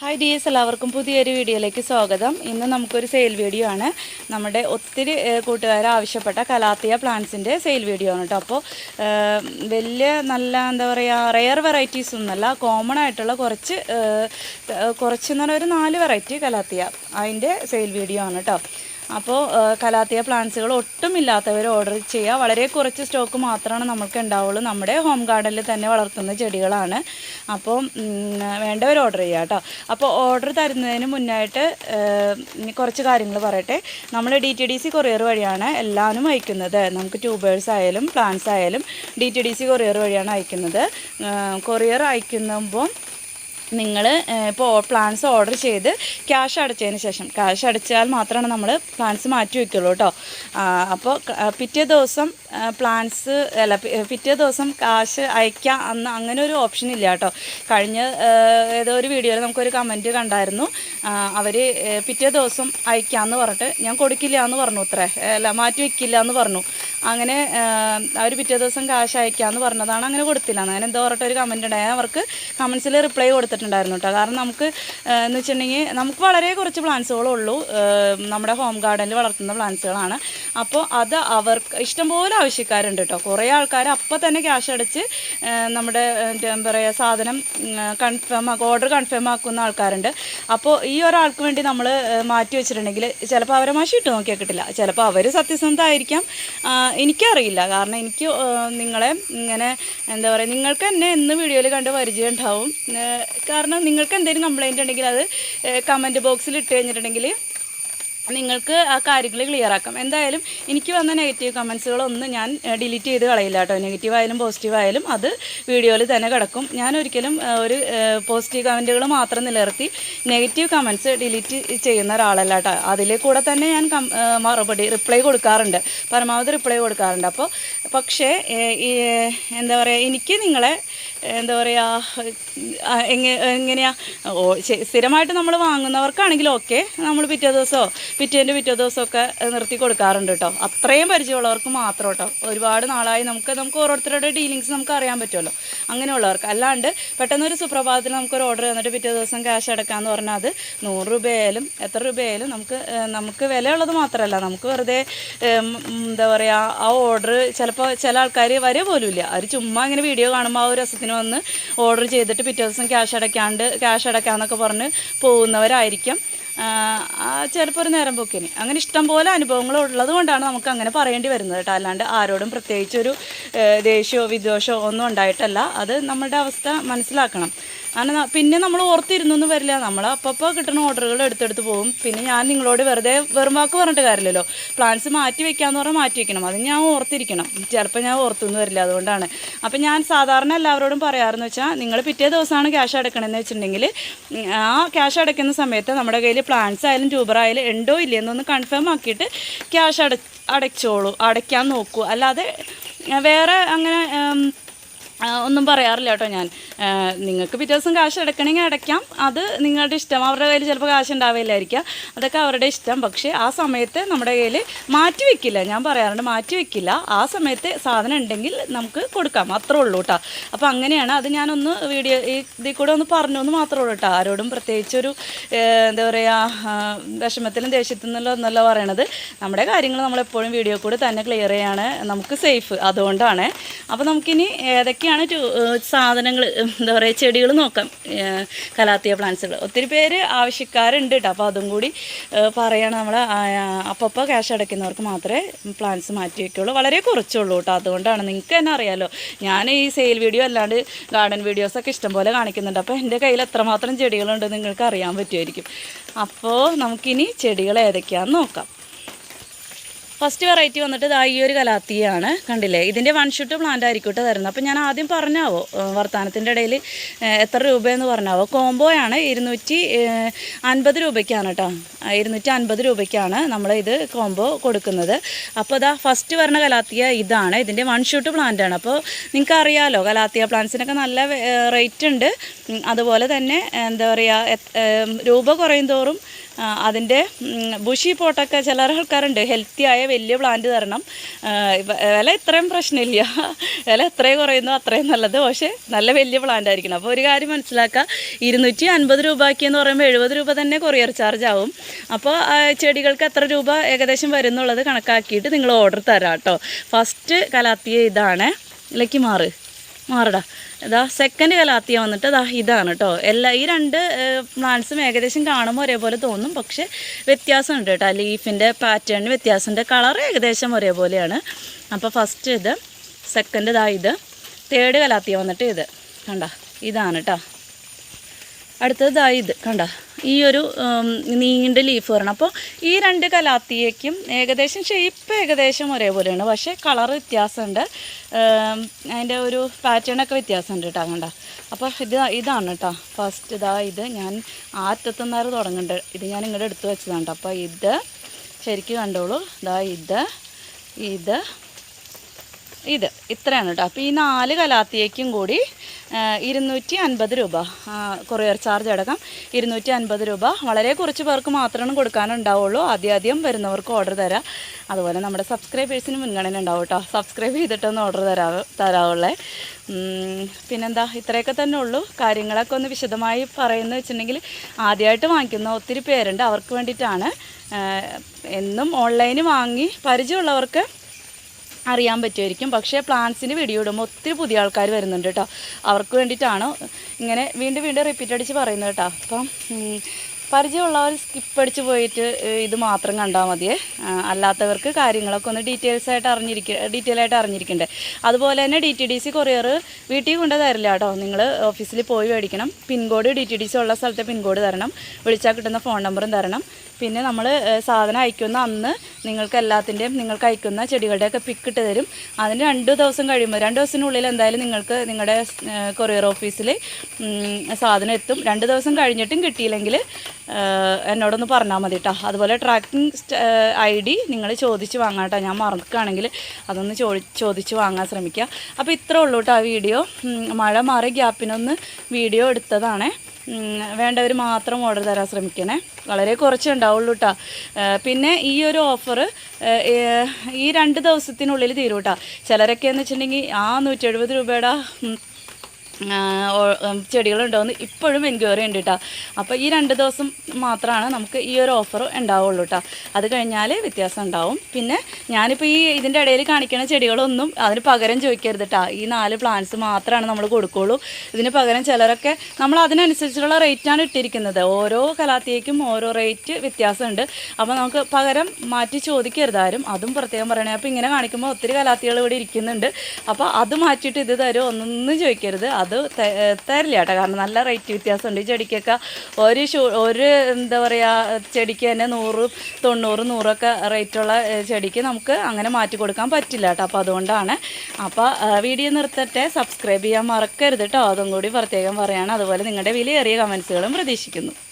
Hi dears എല്ലാവർക്കും പുതിയൊരു വീഡിയോയിലേക്ക് സ്വാഗതം. ഇന്ന് നമുക്കൊരു സെയിൽ വീഡിയോ ആണ്. നമ്മുടെ ഒത്തിരി കൂട്ടുകാർ ആവശ്യപ്പെട്ട കലാത്തിയ പ്ലാന്റ്സിന്റെ സെയിൽ വീഡിയോ ആണ് കേട്ടോ അപ്പോൾ വലിയ നല്ല എന്താ പറയുക റെയർ വെറൈറ്റീസ് ഒന്നല്ല കോമൺ ആയിട്ടുള്ള കുറച്ച് കുറച്ച് എന്ന് പറഞ്ഞാൽ ഒരു നാല് വെറൈറ്റി കലാത്തിയ അതിന്റെ സെയിൽ വീഡിയോ ആണ് കേട്ടോ അപ്പോൾ കലാത്തിയ പ്ലാന്റ്സുകൾ ഒട്ടും ഇല്ലാത്തവർ ഓർഡർ ചെയ്യുക. വളരെ കുറച്ച് സ്റ്റോക്ക് മാത്രമാണ് നമുക്ക് ഉണ്ടാവുള്ളൂ. നമ്മുടെ ഹോം ഗാർഡനിൽ തന്നെ വളർത്തുന്ന ചെടികളാണ്. അപ്പോൾ വേണ്ടവർ ഓർഡർ ചെയ്യുക കേട്ടോ. അപ്പോൾ ഓർഡർ തരുന്നതിന് മുന്നായിട്ട് കുറച്ച് കാര്യങ്ങൾ പറയട്ടെ. നമ്മൾ D T D C courier വഴിയാണ് എല്ലാവരും അയക്കുന്നത്. നമുക്ക് ട്യൂബേഴ്സ് ആയാലും പ്ലാന്റ്സ് ആയാലും D T D C courier വഴിയാണ് അയക്കുന്നത്. കൊറിയർ അയക്കുമ്പോൾ നിങ്ങൾ ഇപ്പോൾ പ്ലാൻസ് ഓർഡർ ചെയ്ത് ക്യാഷ് അടച്ചതിന് ശേഷം. ക്യാഷ് അടച്ചാൽ മാത്രമാണ് നമ്മൾ പ്ലാൻസ് മാറ്റി വയ്ക്കുള്ളൂ കേട്ടോ അപ്പോൾ പിറ്റേ ദിവസം പ്ലാൻസ് അല്ല പിറ്റേ ദിവസം കാശ് അയക്കാം അന്ന് അങ്ങനെ ഒരു ഓപ്ഷൻ ഇല്ല കേട്ടോ കഴിഞ്ഞ ഏതോ ഒരു വീഡിയോയിൽ നമുക്കൊരു കമന്റ് കണ്ടായിരുന്നു. അവർ പിറ്റേ ദിവസം അയക്കാമെന്ന് പറഞ്ഞിട്ട് ഞാൻ കൊടുക്കില്ല എന്ന് പറഞ്ഞു അത്രേ. അല്ല മാറ്റി വയ്ക്കില്ല എന്ന് പറഞ്ഞു. അങ്ങനെ അവർ പിറ്റേ ദിവസം കാശ് അയക്കാമെന്ന് പറഞ്ഞതാണ് അങ്ങനെ കൊടുത്തില്ല. അങ്ങനെ എന്തോ പറഞ്ഞിട്ട് ഒരു കമന്റ് ഉണ്ടായി. അവർക്ക് കമൻസിൽ റിപ്ലൈ കൊടുത്തിട്ടുണ്ടായിരുന്നു കേട്ടോ കാരണം നമുക്ക് എന്ന് വെച്ചിട്ടുണ്ടെങ്കിൽ നമുക്ക് വളരെ കുറച്ച് പ്ലാന്റ്സുകളേ ഉള്ളൂ നമ്മുടെ ഹോം ഗാർഡനിൽ വളർത്തുന്ന പ്ലാന്റ്സുകളാണ് അപ്പോൾ അത് അവർക്ക് ഇഷ്ടംപോലെ ആവശ്യക്കാരുണ്ട് കേട്ടോ കുറേ ആൾക്കാർ അപ്പോൾ തന്നെ ക്യാഷ് അടച്ച് നമ്മുടെ എന്താ പറയുക സാധനം കൺഫേം ഓർഡർ കൺഫേം ആക്കുന്ന ആൾക്കാരുണ്ട്. അപ്പോൾ ഈ ഒരാൾക്ക് വേണ്ടി നമ്മൾ മാറ്റി വെച്ചിട്ടുണ്ടെങ്കിൽ ചിലപ്പോൾ അവരെ മാഷി ഇട്ട് നോക്കിയാൽ കിട്ടില്ല. ചിലപ്പോൾ അവർ സത്യസന്ധമായിരിക്കാം. എനിക്കറിയില്ല. കാരണം എനിക്ക് നിങ്ങളെ ഇങ്ങനെ എന്താ പറയുക നിങ്ങൾക്ക് എന്നെ എന്ന് വീഡിയോയിൽ കണ്ട് പരിചയം ഉണ്ടാവും കാരണം നിങ്ങൾക്ക് എന്തെങ്കിലും കംപ്ലൈന്റ് ഉണ്ടെങ്കിൽ അത് കമന്റ് ബോക്സിൽ ഇട്ട് കഴിഞ്ഞിട്ടുണ്ടെങ്കിൽ നിങ്ങൾക്ക് ആ കാര്യങ്ങൾ ക്ലിയർ ആക്കാം. എന്തായാലും എനിക്ക് വന്ന നെഗറ്റീവ് കമൻസുകളൊന്നും ഞാൻ ഡിലീറ്റ് ചെയ്ത് കളയില്ല കേട്ടോ. നെഗറ്റീവ് ആയാലും പോസിറ്റീവ് ആയാലും അത് വീഡിയോയിൽ തന്നെ കിടക്കും. ഞാൻ ഒരിക്കലും ഒരു പോസിറ്റീവ് കമന്റുകൾ മാത്രം നിലനിർത്തി നെഗറ്റീവ് കമൻസ് ഡിലീറ്റ് ചെയ്യുന്ന ഒരാളല്ല കേട്ടോ. അതിലെ കൂടെ തന്നെ ഞാൻ മറുപടി റിപ്ലൈ കൊടുക്കാറുണ്ട്. പരമാവധി റിപ്ലൈ കൊടുക്കാറുണ്ട്. അപ്പോൾ പക്ഷേ എന്താ പറയുക എനിക്ക് നിങ്ങളെ എന്താ പറയുക എങ്ങനെയാ സ്ഥിരമായിട്ട് നമ്മൾ വാങ്ങുന്നവർക്കാണെങ്കിൽ ഓക്കെ. നമ്മൾ പിറ്റേ ദിവസമോ പിറ്റേന്റെ പിറ്റേ ദിവസമൊക്കെ നിർത്തി കൊടുക്കാറുണ്ട് കേട്ടോ. അത്രയും പരിചയമുള്ളവർക്ക് മാത്രം കേട്ടോ. ഒരുപാട് നാളായി നമുക്ക് നമുക്ക് ഓരോരുത്തരുടെ ഡീലിങ്സ് നമുക്ക് അറിയാൻ പറ്റുമല്ലോ. അങ്ങനെയുള്ളവർക്ക്. അല്ലാണ്ട് പെട്ടെന്ന് ഒരു സുപ്രഭാതത്തിൽ നമുക്കൊരു ഓർഡർ തന്നിട്ട് പിറ്റേ ദിവസം ക്യാഷ് അടക്കാമെന്ന് പറഞ്ഞാൽ അത് നൂറ് രൂപയായാലും എത്ര രൂപയായാലും നമുക്ക് നമുക്ക് വിലയുള്ളത് മാത്രമല്ല. നമുക്ക് വെറുതെ എന്താ പറയുക ആ ഓർഡർ ചിലപ്പോൾ ചില ആൾക്കാർ വരെ പോലുമില്ല അവർ ചുമ്മാ ഇങ്ങനെ വീഡിയോ കാണുമ്പോൾ ആ ഒരു രസത്തിന് വന്ന് ഓർഡർ ചെയ്തിട്ട് പിറ്റേ ദിവസം ക്യാഷ് അടയ്ക്കാണ്ട് ക്യാഷ് അടയ്ക്കാന്നൊക്കെ പറഞ്ഞ് പോകുന്നവരായിരിക്കും. ചിലപ്പോൾ ഒരു നേരം പോക്കിന്. അങ്ങനെ ഇഷ്ടംപോലെ അനുഭവങ്ങൾ ഉള്ളത് കൊണ്ടാണ് നമുക്ക് അങ്ങനെ പറയേണ്ടി വരുന്നത് കേട്ടോ. അല്ലാണ്ട് ആരോടും പ്രത്യേകിച്ചൊരു ദേഷ്യമോ വിദ്വേഷമോ ഒന്നും ഉണ്ടായിട്ടല്ല. അത് നമ്മളുടെ അവസ്ഥ മനസ്സിലാക്കണം. അങ്ങനെ പിന്നെ നമ്മൾ ഓർത്തിരുന്നൊന്നും വരില്ല. നമ്മൾ അപ്പപ്പോൾ കിട്ടുന്ന ഓർഡറുകൾ എടുത്തെടുത്ത് പോകും. പിന്നെ ഞാൻ നിങ്ങളോട് വെറുതെ വെറും വാക്ക് പറഞ്ഞിട്ട് കാര്യമില്ലല്ലോ. പ്ലാൻസ് മാറ്റി വെക്കാമെന്ന് പറഞ്ഞാൽ മാറ്റി വെക്കണം. അത് ഞാൻ ഓർത്തിരിക്കണം. ചിലപ്പോൾ ഞാൻ ഓർത്തൊന്നും വരില്ല അതുകൊണ്ടാണ്. അപ്പോൾ ഞാൻ സാധാരണ എല്ലാവരോടും പറയാറെന്ന് വെച്ചാൽ നിങ്ങൾ പിറ്റേ ദിവസമാണ് ക്യാഷ് അടക്കണമെന്ന് വെച്ചിട്ടുണ്ടെങ്കിൽ ആ ക്യാഷ് അടയ്ക്കുന്ന സമയത്ത് നമ്മുടെ കയ്യിൽ പ്ലാൻസ് ആയാലും ട്യൂബർ ആയാലും ഉണ്ടോ ഇല്ലയെന്നൊന്ന് കൺഫേം ആക്കിയിട്ട് ക്യാഷ് അട അടച്ചോളൂ അടയ്ക്കാൻ നോക്കൂ. അല്ലാതെ വേറെ അങ്ങനെ ഒന്നും പറയാറില്ല കേട്ടോ ഞാൻ. നിങ്ങൾക്ക് പിറ്റേ ദിവസം കാശ് അടക്കണമെങ്കിൽ അടയ്ക്കാം. അത് നിങ്ങളുടെ ഇഷ്ടം. അവരുടെ കയ്യിൽ ചിലപ്പോൾ കാശ് ഉണ്ടാവില്ലായിരിക്കാം. അതൊക്കെ അവരുടെ ഇഷ്ടം. പക്ഷേ ആ സമയത്ത് നമ്മുടെ കയ്യിൽ മാറ്റി വെക്കില്ല. ഞാൻ പറയാറുണ്ട് മാറ്റി വെക്കില്ല. ആ സമയത്ത് സാധനം ഉണ്ടെങ്കിൽ നമുക്ക് കൊടുക്കാം. അത്രേ ഉള്ളൂ കേട്ടോ. അപ്പോൾ അങ്ങനെയാണ്. അത് ഞാനൊന്ന് വീഡിയോ ഇതിൽ കൂടെ ഒന്ന് പറഞ്ഞു എന്ന് മാത്രമേ ഉള്ളൂ കേട്ടോ. ആരോടും പ്രത്യേകിച്ചൊരു എന്താ പറയുക വിഷമത്തിലും ദേഷ്യത്തിൽ നിന്നല്ലോ എന്നല്ല പറയണത്. നമ്മുടെ കാര്യങ്ങൾ നമ്മളെപ്പോഴും വീഡിയോ കൂടെ തന്നെ ക്ലിയർ ചെയ്യാണ്. നമുക്ക് സേഫ് അതുകൊണ്ടാണ്. അപ്പോൾ നമുക്കിനി ഏതൊക്കെയാണ് സാധനങ്ങൾ എന്താ പറയുക ചെടികൾ നോക്കാം. കലാത്തിയ പ്ലാന്റ്സുകൾ ഒത്തിരി പേര് ആവശ്യക്കാരുണ്ട് കേട്ടോ അപ്പോൾ അതും കൂടി പറയണം നമ്മൾ അപ്പപ്പോൾ ക്യാഷ് അടയ്ക്കുന്നവർക്ക് മാത്രമേ പ്ലാന്റ്സ് മാറ്റി വയ്ക്കുള്ളൂ വളരെ കുറച്ചുള്ളൂ കേട്ടോ അതുകൊണ്ടാണ് നിങ്ങൾക്ക് തന്നെ അറിയാമല്ലോ ഞാൻ ഈ സെയിൽ വീഡിയോ അല്ലാണ്ട് ഗാർഡൻ വീഡിയോസൊക്കെ ഇഷ്ടംപോലെ കാണിക്കുന്നുണ്ട്. അപ്പോൾ എന്റെ കയ്യിൽ എത്രമാത്രം ചെടികളുണ്ട് നിങ്ങൾക്ക് അറിയാൻ പറ്റുമായിരിക്കും അപ്പോൾ നമുക്കിനി ചെടികൾ ഏതൊക്കെയാണെന്ന് നോക്കാം. ഫസ്റ്റ് വെറൈറ്റി വന്നിട്ട് ഇതാ ഈ ഒരു കലാത്തിയാണ് കണ്ടില്ലേ? ഇതിന്റെ വൺ ഷൂട്ട് പ്ലാന്റ് ആയിരിക്കും കേട്ടോ തരുന്നത്. അപ്പോൾ ഞാൻ ആദ്യം പറഞ്ഞാവോ വർത്താനത്തിന്റെ ഇടയിൽ എത്ര രൂപയെന്ന് പറഞ്ഞാവോ? കോംബോയാണ് ഇരുന്നൂറ്റി അൻപത് രൂപയ്ക്കാണ് കേട്ടോ ഇരുന്നൂറ്റി അൻപത് രൂപയ്ക്കാണ് നമ്മൾ ഇത് കോംബോ കൊടുക്കുന്നത്. അപ്പോൾ ഇതാ ഫസ്റ്റ് വരണ കലാത്തിയ ഇതാണ്. ഇതിന്റെ വൺ ഷൂട്ട് പ്ലാന്റ് ആണ്. അപ്പോൾ നിങ്ങൾക്ക് അറിയാമല്ലോ കലാത്തിയ പ്ലാന്റ്സിനൊക്കെ നല്ല റേറ്റ് ഉണ്ട്. അതുപോലെ തന്നെ എന്താ പറയുക രൂപ കുറയും തോറും അതിന്റെ ബുഷി പോട്ടൊക്കെ ചില ആൾക്കാരുണ്ട്. ഹെൽത്തി ആയ വലിയ പ്ലാന്റ് തരണം. വില ഇത്രയും പ്രശ്നമില്ല. വില എത്രയും കുറയുന്നു അത്രയും നല്ലത്. പക്ഷേ നല്ല വലിയ പ്ലാന്റ് ആയിരിക്കണം. അപ്പോൾ ഒരു കാര്യം മനസ്സിലാക്കുക ഇരുന്നൂറ്റി അൻപത് രൂപയ്ക്ക് എന്ന് പറയുമ്പോൾ എഴുപത് രൂപ തന്നെ കൊറിയർ ചാർജ് ആവും. അപ്പോൾ ചെടികൾക്ക് എത്ര രൂപ ഏകദേശം വരുന്നുള്ളത് കണക്കാക്കിയിട്ട് നിങ്ങൾ ഓർഡർ തരാം കേട്ടോ. ഫസ്റ്റ് കലാത്തിയ ഇതാണ് ഇലക്ക് മാറ് മാറടാ. ഇതാ സെക്കൻഡ് കലാത്തിയ വന്നിട്ട് ഇതാ ഇതാണ് കേട്ടോ എല്ലാ ഈ രണ്ട് പ്ലാന്റ്സും ഏകദേശം കാണുമ്പോൾ ഒരേപോലെ തോന്നും. പക്ഷേ വ്യത്യാസമുണ്ട് കേട്ടോ ലീഫിന്റെ പാറ്റേണിന് വ്യത്യാസമുണ്ട്. കളർ ഏകദേശം ഒരേപോലെയാണ്. അപ്പോൾ ഫസ്റ്റ് ഇത് സെക്കൻഡ് ഇതാ ഇത് തേർഡ് കലാത്തിയ വന്നിട്ട് ഇത്. കണ്ട ഇതാണ് കേട്ടോ അടുത്തത് ഇതാ ഇത്. കണ്ട ഈ ഒരു നീണ്ട ലീഫ് വരണം. അപ്പോൾ ഈ രണ്ട് കലാത്തിയേക്കും ഏകദേശം ഷേപ്പ് ഏകദേശം ഒരേപോലെയാണ് പക്ഷേ കളർ വ്യത്യാസമുണ്ട്. അതിന്റെ ഒരു പാറ്റേണൊക്കെ വ്യത്യാസമുണ്ട് കേട്ടോ കണ്ട. അപ്പോൾ ഇത് ഇതാണ് കേട്ടോ. ഫസ്റ്റ് ഇതാ ഇത്. ഞാൻ ആ അറ്റത്തുനിന്നാറ് തുടങ്ങുന്നുണ്ട് ഇത് ഞാൻ ഇങ്ങോട്ട് എടുത്തു വെച്ചതാണ് കേട്ടോ. അപ്പോൾ ഇത് ശരിക്കും കണ്ടോളൂ. ഇതാ ഇത്. ഇത്. ഇത് ഇത്രയാണ് കേട്ടോ. അപ്പോൾ ഈ നാല് കലാത്തിയേക്കും കൂടി ഇരുന്നൂറ്റി അൻപത് രൂപ. കൊറിയർ ചാർജ് അടക്കം ഇരുന്നൂറ്റി അൻപത് രൂപ. വളരെ കുറച്ച് പേർക്ക് മാത്രമാണ് കൊടുക്കാനുണ്ടാവുള്ളൂ. ആദ്യം ആദ്യം വരുന്നവർക്ക് ഓർഡർ തരാം. അതുപോലെ നമ്മുടെ സബ്സ്ക്രൈബേഴ്സിന് മുൻഗണന ഉണ്ടാവും കേട്ടോ. സബ്സ്ക്രൈബ് ചെയ്തിട്ടൊന്ന് ഓർഡർ തരാ തരാവുള്ളേ. പിന്നെന്താ? ഇത്രയൊക്കെ തന്നെ ഉള്ളൂ. കാര്യങ്ങളൊക്കെ ഒന്ന് വിശദമായി പറയുന്നത് വെച്ചിട്ടുണ്ടെങ്കിൽ ആദ്യമായിട്ട് വാങ്ങിക്കുന്ന ഒത്തിരി പേരുണ്ട്. അവർക്ക് വേണ്ടിയിട്ടാണ്. എന്നും ഓൺലൈന് വാങ്ങി പരിചയമുള്ളവർക്ക് അറിയാൻ പറ്റുമായിരിക്കും. പക്ഷേ പ്ലാന്റ്സിന് വീഡിയോ ഇടുമ്പോൾ ഒത്തിരി പുതിയ ആൾക്കാർ വരുന്നുണ്ട് കേട്ടോ. അവർക്ക് വേണ്ടിയിട്ടാണ് ഇങ്ങനെ വീണ്ടും വീണ്ടും റിപ്പീറ്റ് അടിച്ച് പറയുന്നത് കേട്ടോ. അപ്പം പരിചയമുള്ളവർ സ്കിപ്പ് അടിച്ച് പോയിട്ട് ഇത് മാത്രം കണ്ടാൽ മതിയേ. അല്ലാത്തവർക്ക് കാര്യങ്ങളൊക്കെ ഒന്ന് ഡീറ്റെയിൽസ് ആയിട്ട് അറിഞ്ഞിരിക്ക ഡീറ്റെയിൽ ആയിട്ട് അറിഞ്ഞിരിക്കണ്ടേ. അതുപോലെ തന്നെ D T D C courier വീട്ടിൽ കൊണ്ട് തരില്ല കേട്ടോ. നിങ്ങൾ ഓഫീസിൽ പോയി മേടിക്കണം. Pin code D T D C ഉള്ള സ്ഥലത്തെ പിൻകോഡ് തരണം. വിളിച്ചാൽ കിട്ടുന്ന ഫോൺ നമ്പറും തരണം. പിന്നെ നമ്മൾ സാധനം അയക്കുന്ന അന്ന് നിങ്ങൾക്ക് എല്ലാത്തിന്റെയും നിങ്ങൾക്ക് അയക്കുന്ന ചെടികളുടെയൊക്കെ പിക്ക് ഇട്ട് തരും. അതിന് രണ്ട് ദിവസം കഴിയുമ്പോൾ രണ്ട് ദിവസത്തിനുള്ളിൽ എന്തായാലും നിങ്ങൾക്ക് നിങ്ങളുടെ കൊറിയർ ഓഫീസിൽ സാധനം എത്തും. രണ്ട് ദിവസം കഴിഞ്ഞിട്ടും കിട്ടിയില്ലെങ്കിൽ എന്നോടൊന്ന് പറഞ്ഞാൽ മതി കേട്ടോ അതുപോലെ ട്രാക്കിംഗ് ഐ ഡി നിങ്ങൾ ചോദിച്ച് വാങ്ങാം കേട്ടോ ഞാൻ മറക്കുകയാണെങ്കിൽ അതൊന്ന് ചോദി ചോദിച്ച് വാങ്ങാൻ ശ്രമിക്കുക അപ്പോൾ ഇത്ര ഉള്ളൂ കേട്ടോ ആ വീഡിയോ മഴ മാറി ഗ്യാപ്പിനൊന്ന് വീഡിയോ എടുത്തതാണേ. വേണ്ടവർ മാത്രം ഓർഡർ തരാൻ ശ്രമിക്കണേ. വളരെ കുറച്ച് ഉണ്ടാവുള്ളൂ കേട്ടോ പിന്നെ ഈ ഒരു ഓഫർ ഈ രണ്ട് ദിവസത്തിനുള്ളിൽ തീരും കേട്ടോ ചിലരൊക്കെ എന്ന് വെച്ചിട്ടുണ്ടെങ്കിൽ ആ നൂറ്റി എഴുപത് രൂപയുടെ ചെടികളുണ്ടോയെന്ന് ഇപ്പോഴും എൻക്വയറി ഉണ്ട് കേട്ടോ അപ്പോൾ ഈ രണ്ട് ദിവസം മാത്രമാണ് നമുക്ക് ഈ ഒരു ഓഫർ ഉണ്ടാവുള്ളൂ കേട്ടോ അത് കഴിഞ്ഞാൽ വ്യത്യാസം ഉണ്ടാവും. പിന്നെ ഞാനിപ്പോൾ ഈ ഇതിന്റെ ഇടയിൽ കാണിക്കുന്ന ചെടികളൊന്നും അതിന് പകരം ചോദിക്കരുത് കേട്ടോ ഈ നാല് പ്ലാന്റ്സ് മാത്രമാണ് നമ്മൾ കൊടുക്കുകയുള്ളൂ ഇതിന് പകരം ചിലരൊക്കെ നമ്മൾ അതിനനുസരിച്ചുള്ള റേറ്റാണ് ഇട്ടിരിക്കുന്നത്. ഓരോ കലാത്തിയേക്കും ഓരോ റേറ്റ് വ്യത്യാസമുണ്ട്. അപ്പോൾ നമുക്ക് പകരം മാറ്റി ചോദിക്കരുത് ആരും. അതും പ്രത്യേകം പറയണേ. അപ്പോൾ ഇങ്ങനെ കാണിക്കുമ്പോൾ ഒത്തിരി കലാത്തികൾ ഇവിടെ ഇരിക്കുന്നുണ്ട്. അപ്പോൾ അത് മാറ്റിയിട്ട് ഇത് തരും ഒന്നൊന്നും ചോദിക്കരുത്. അത് ത- ഏഹ് തരില്ല കേട്ടോ. കാരണം നല്ല റേറ്റ് വ്യത്യാസമുണ്ട്. ഈ ചെടിക്കൊക്കെ ഒരു ഷൂ ഒരു എന്താ പറയുക ചെടിക്ക് തന്നെ നൂറ് തൊണ്ണൂറ് നൂറൊക്കെ റേറ്റുള്ള ചെടിക്ക് നമുക്ക് അങ്ങനെ മാറ്റി കൊടുക്കാൻ പറ്റില്ല കേട്ടോ. അപ്പോൾ അതുകൊണ്ടാണ്. അപ്പോൾ വീഡിയോ നിർത്തട്ടെ. സബ്സ്ക്രൈബ് ചെയ്യാൻ മറക്കരുത് കേട്ടോ. അതും കൂടി പ്രത്യേകം പറയാണ്. അതുപോലെ നിങ്ങളുടെ വിലയേറിയ കമൻസുകളും പ്രതീക്ഷിക്കുന്നു.